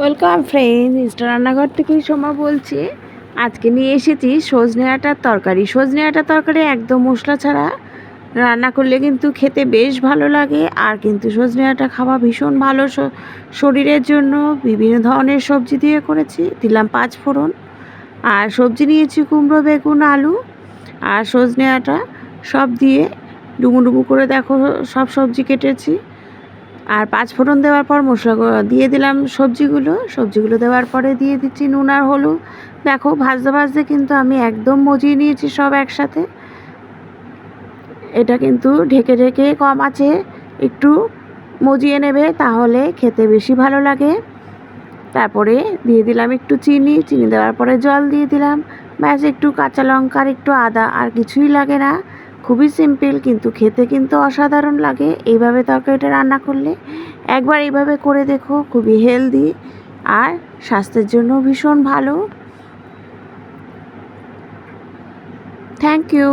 Welcome friend Easter রান্নাঘর থেকে সময় বলছি। আজকে নিয়ে এসেছি সজনে আটার তরকারি। সজনে আটার তরকারি একদম মশলা ছাড়া রান্না করলে কিন্তু খেতে বেশ ভালো লাগে, আর কিন্তু সজনে আটা খাওয়া ভীষণ ভালো শরীরের জন্য। বিভিন্ন ধরনের সবজি দিয়ে করেছি, দিলাম পাঁচ ফোড়ন। আর সবজি নিয়েছি কুমড়ো, বেগুন, আলু আর সজনে আটা। সব দিয়ে ডুমু ডুমু করে দেখো, সব সবজি কেটেছি। আর পাঁচ ফোড়ন দেওয়ার পর মশলা দিয়ে দিলাম সবজিগুলো। সবজিগুলো দেওয়ার পরে দিয়ে দিচ্ছি নুন আর হলুদ। দেখো, ভাজতে ভাজতে কিন্তু আমি একদম মজিয়ে নিয়েছি সব একসাথে। এটা কিন্তু ঢেকে ঢেকে কম আছে, একটু মজিয়ে নেবে তাহলে খেতে বেশি ভালো লাগে। তারপরে দিয়ে দিলাম একটু চিনি। চিনি দেওয়ার পরে জল দিয়ে দিলাম। ব্যাস, একটু কাঁচা লঙ্কার একটু আদা আর কিছুই লাগে না। খুবই সিম্পল কিন্তু খেতে কিন্তু অসাধারণ লাগে। এইভাবে তরকারিটা রান্না করলে একবার এইভাবে করে দেখো, খুবই হেলদি আর স্বাস্থ্যের জন্য ভীষণ ভালো। Thank you